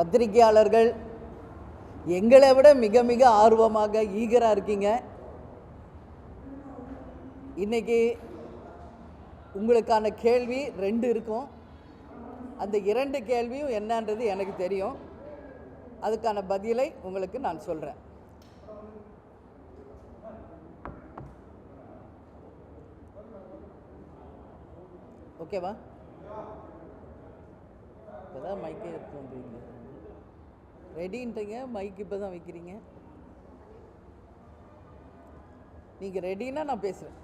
பத்திரிகையாளர்கள் எங்களை விட மிக மிக ஆர்வமாக ஈகராக இருக்கீங்க. இன்னைக்கு உங்களுக்கான கேள்வி ரெண்டு இருக்கும். அந்த இரண்டு கேள்வியும் என்னன்றது எனக்கு தெரியும். அதுக்கான பதிலை உங்களுக்கு நான் சொல்கிறேன் ஓகேவா? இப்போதான் மைக்கே எடுத்து வந்துருக்கீங்க. ரெடின்றீங்க மைக் இப்போ தான் வைக்கிறீங்க. நீங்கள் ரெடின்னா நான் பேசுகிறேன்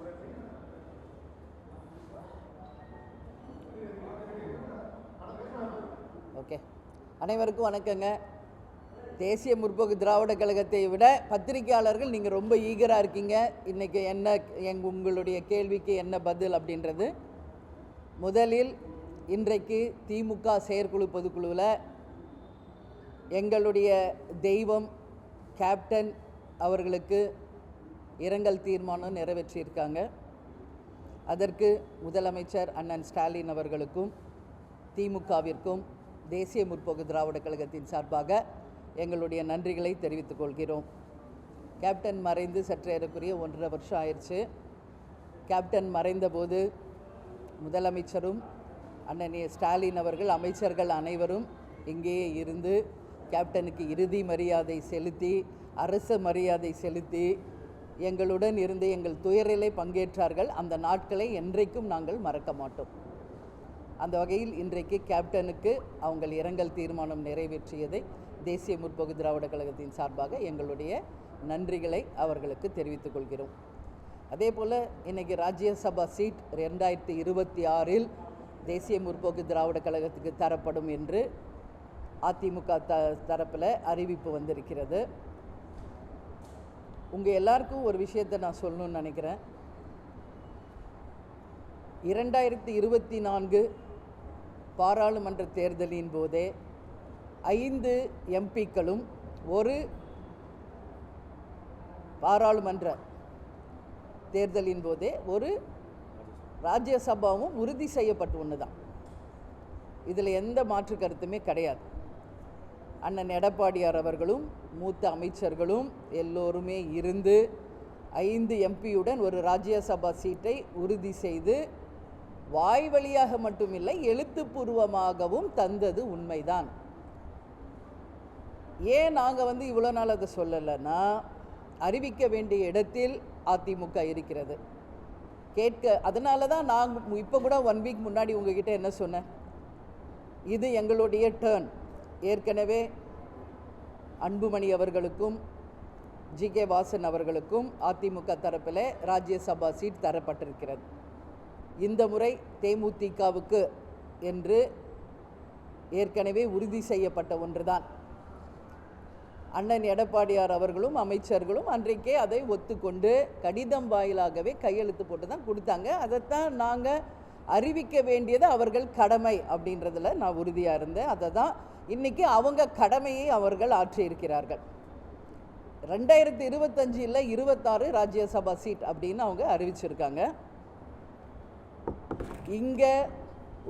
ஓகே அனைவருக்கும் வணக்கங்க. தேசிய முற்போக்கு திராவிட கழகத்தை விட பத்திரிகையாளர்கள் நீங்கள் ரொம்ப ஈகராக இருக்கீங்க. இன்றைக்கி என்ன எங் உங்களுடைய கேள்விக்கு என்ன பதில் அப்படின்றது? முதலில் இன்றைக்கு திமுக செயற்குழு பொதுக்குழுவில் எங்களுடைய தெய்வம் கேப்டன் அவர்களுக்கு இரங்கல் தீர்மானம் நிறைவேற்றியிருக்காங்க. அதற்கு முதலமைச்சர் அண்ணன் ஸ்டாலின் அவர்களுக்கும் திமுகவிற்கும் தேசிய முற்போக்கு திராவிட கழகத்தின் சார்பாக எங்களுடைய நன்றிகளை தெரிவித்துக் கொள்கிறோம். கேப்டன் மறைந்து சற்றேறக்குரிய ஒன்றரை வருஷம் ஆயிடுச்சு. கேப்டன் மறைந்தபோது முதலமைச்சரும் அண்ணன் ஸ்டாலின் அவர்கள் அமைச்சர்கள் அனைவரும் இங்கேயே இருந்து கேப்டனுக்கு இறுதி மரியாதை செலுத்தி அரச மரியாதை செலுத்தி எங்களுடன் இருந்து எங்கள் துயரிலே பங்கேற்றார்கள். அந்த நாட்களை என்றைக்கும் நாங்கள் மறக்க மாட்டோம். அந்த வகையில் இன்றைக்கு கேப்டனுக்கு அவங்கள் இரங்கல் தீர்மானம் நிறைவேற்றியதை தேசிய முற்போக்கு திராவிட கழகத்தின் சார்பாக எங்களுடைய நன்றிகளை அவர்களுக்கு தெரிவித்துக் கொள்கிறோம். அதே போல் இன்றைக்கி ராஜ்யசபா சீட் ரெண்டாயிரத்தி இருபத்தி ஆறில் தேசிய முற்போக்கு திராவிட கழகத்துக்கு தரப்படும் என்று அதிமுக த தரப்பில் அறிவிப்பு வந்திருக்கிறது. உங்கள் எல்லாருக்கும் ஒரு விஷயத்தை நான் சொல்லணும்னு நினைக்கிறேன். இரண்டாயிரத்தி இருபத்தி நான்கு பாராளுமன்ற தேர்தலின் போதே ஐந்து எம்பிக்களும் ஒரு பாராளுமன்ற தேர்தலின் போதே ஒரு ராஜ்யசபாவும் உறுதி செய்யப்பட்ட ஒன்று தான் இதில் எந்த மாற்று கருத்துமே கிடையாது. அண்ணன் எடப்பாடியார் அவர்களும் மூத்த அமைச்சர்களும் எல்லோருமே இருந்து ஐந்து எம்பியுடன் ஒரு ராஜ்யசபா சீட்டை உறுதி செய்து வாய் வழியாக மட்டுமில்லை எழுத்துப்பூர்வமாகவும் தந்தது உண்மைதான். ஏன் நாங்கள் வந்து இவ்வளோ நாள் அதை சொல்லலைன்னா அறிவிக்க வேண்டிய இடத்தில் அதிமுக இருக்கிறது. கேட்க அதனால தான் நான் இப்போ கூட ஒன் வீக் முன்னாடி உங்ககிட்ட என்ன சொன்னேன்? இது எங்களுடைய டேர்ன் ஏற்கனவே அன்புமணி அவர்களுக்கும் ஜி கே வாசன் அவர்களுக்கும் அதிமுக தரப்பில் ராஜ்யசபா சீட் தரப்பட்டிருக்கிறது. இந்த முறை தேமுதிகவுக்கு என்று ஏற்கனவே உறுதி செய்யப்பட்ட ஒன்றுதான். அண்ணன் எடப்பாடியார் அவர்களும் அமைச்சர்களும் அன்றைக்கே அதை ஒத்துக்கொண்டு கடிதம் வாயிலாகவே கையெழுத்து போட்டு தான் கொடுத்தாங்க. அதைத்தான் நாங்கள் அறிவிக்க வேண்டியது அவர்கள் கடமை அப்படின்றதில் நான் உறுதியாக இருந்தேன். அதை தான் இன்றைக்கி அவங்க கடமையை அவர்கள் ஆற்றியிருக்கிறார்கள் ரெண்டாயிரத்தி இருபத்தஞ்சில் இருபத்தாறு ராஜ்யசபா சீட் அப்படின்னு அவங்க அறிவிச்சிருக்காங்க. இங்கே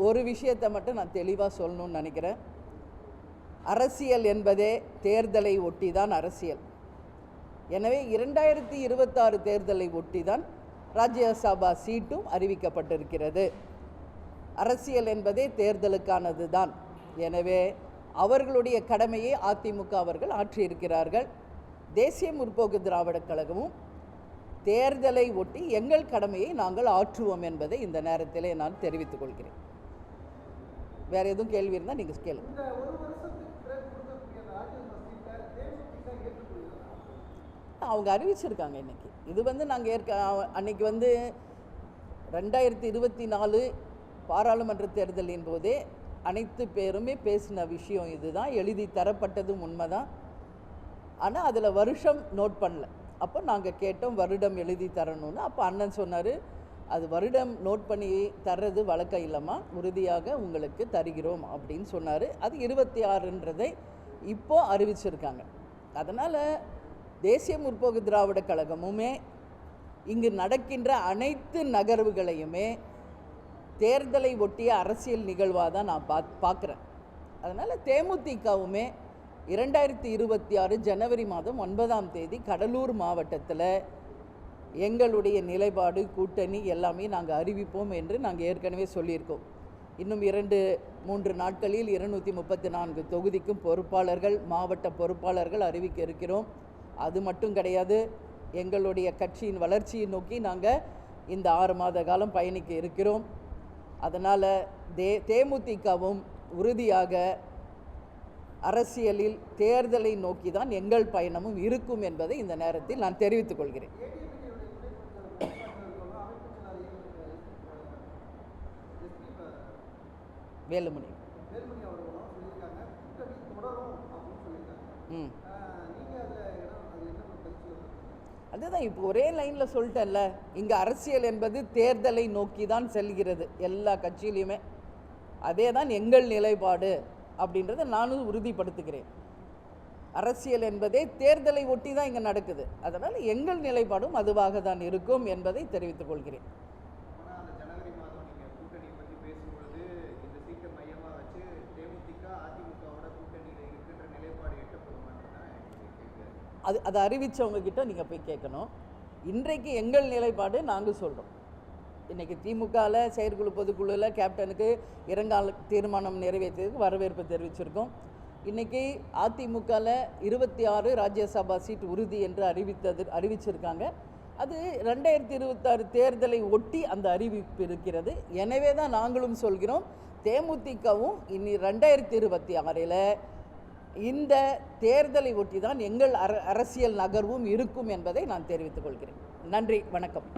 ஒரு விஷயத்தை மட்டும் நான் தெளிவாக சொல்லணும்னு நினைக்கிறேன். அரசியல் என்பதே தேர்தலை ஒட்டி தான் அரசியல். எனவே இரண்டாயிரத்தி இருபத்தாறு தேர்தலை ஒட்டி தான் ராஜ்யசபா சீட்டும் அறிவிக்கப்பட்டிருக்கிறது. அரசியல் என்பதே தேர்தலுக்கானது தான் எனவே அவர்களுடைய கடமையை அதிமுக அவர்கள் ஆற்றியிருக்கிறார்கள். தேசிய முற்போக்கு திராவிடக் கழகமும் தேர்தலை ஒட்டி எங்கள் கடமையை நாங்கள் ஆற்றுவோம் என்பதை இந்த நேரத்திலே நான் தெரிவித்துக் கொள்கிறேன். வேற எதுவும் கேள்வி இருந்தால் நீங்கள் கேளுங்க. அவங்க அறிவிச்சிருக்காங்க இன்னைக்கு. இது வந்து நாங்கள் ஏற்க அன்னைக்கு வந்து ரெண்டாயிரத்தி இருபத்தி நாலு பாராளுமன்ற தேர்தலின் போதே அனைத்து பேருமே பேசின விஷயம் இதுதான். எழுதி தரப்பட்டதும் உண்மைதான். ஆனால் அதில் வருஷம் நோட் பண்ணல. அப்போ நாங்கள் கேட்டோம் வருடம் எழுதி தரணும்னு. அப்போ அண்ணன் சொன்னார் அது வருடம் நோட் பண்ணி தர்றது வழக்கம் இல்லைம்மா. உறுதியாக உங்களுக்கு தருகிறோம் அப்படின்னு சொன்னார். அது இருபத்தி ஆறுன்றதை இப்போ அறிவிச்சிருக்காங்க. அதனால் தேசிய முற்போக்கு திராவிட கழகமுமே இங்கு நடக்கின்ற அனைத்து நகர்வுகளையுமே தேர்தலை ஒட்டிய அரசியல் நிகழ்வாக தான் நான் பா பார்க்குறேன் அதனால் தேமுதிகவுமே இரண்டாயிரத்தி இருபத்தி ஆறு ஜனவரி மாதம் ஒன்பதாம் தேதி கடலூர் மாவட்டத்தில் எங்களுடைய நிலைப்பாடு கூட்டணி எல்லாமே நாங்கள் அறிவிப்போம் என்று நாங்கள் ஏற்கனவே சொல்லியிருக்கோம். இன்னும் இரண்டு மூன்று நாட்களில் இருநூற்றி முப்பத்தி நான்கு தொகுதிக்கும் பொறுப்பாளர்கள் மாவட்ட பொறுப்பாளர்கள் அறிவிக்க இருக்கிறோம். அது மட்டும் கிடையாது எங்களுடைய கட்சியின் வளர்ச்சியை நோக்கி நாங்கள் இந்த ஆறு மாத காலம் பயணிக்க இருக்கிறோம். அதனால் தே தேமுதிகவும் உறுதியாக அரசியலில் தேர்தலை நோக்கி தான் எங்கள் பயணமும் இருக்கும் என்பதை இந்த நேரத்தில் நான் தெரிவித்துக் கொள்கிறேன். வேலுமணி. ம் ஆஹ் நீங்க அதுல இடம் அது என்ன கட்சி அதுதான் இப்போ ஒரே லைனில் சொல்லிட்டேன்ல இங்கே அரசியல் என்பது தேர்தலை நோக்கி தான் செல்கிறது. எல்லா கட்சியிலையுமே அதே தான் எங்கள் நிலைப்பாடு அப்படின்றத நானும் உறுதிப்படுத்துகிறேன். அரசியல் என்பதே தேர்தலை ஒட்டி தான் இங்கே நடக்குது. அதனால் எங்கள் நிலைப்பாடும் அதுவாக தான் இருக்கும் என்பதை தெரிவித்துக் கொள்கிறேன் ஆனா அந்த ஜனவரி மாதம் நீங்க கூட்டணி பத்தி பேசும்பொழுது இந்த சீட்டை மையமா வச்சு தேமுதிக அதிமுகவோட கூட்டணியில இருக்கின்ற நிலைப்பாடு எட்டப்படுமான்னு தான் எனக்கு கேட்குறேன் அது அதை அறிவித்தவங்கக்கிட்ட நீங்கள் போய் கேட்கணும். இன்றைக்கு எங்கள் நிலைப்பாடு நாங்கள் சொல்கிறோம் இன்றைக்கி திமுகவில் செயற்குழு பொதுக்குழுவில் கேப்டனுக்கு இரங்கால தீர்மானம் நிறைவேற்றியதுக்கு வரவேற்பு தெரிவிச்சிருக்கோம். இன்றைக்கி அதிமுகவில் இருபத்தி ஆறு ராஜ்யசபா சீட் உறுதி என்று அறிவித்தது அறிவிச்சிருக்காங்க. அது ரெண்டாயிரத்தி இருபத்தாறு தேர்தலை ஒட்டி அந்த அறிவிப்பு இருக்கிறது. எனவே தான் நாங்களும் சொல்கிறோம் தேமுதிகவும் இனி ரெண்டாயிரத்தி இருபத்தி ஆறில் இந்த தேர்தலை ஒட்டி தான் எங்கள் அர அரசியல் நகர்வும் இருக்கும் என்பதை நான் தெரிவித்துக் கொள்கிறேன். நன்றி வணக்கம்.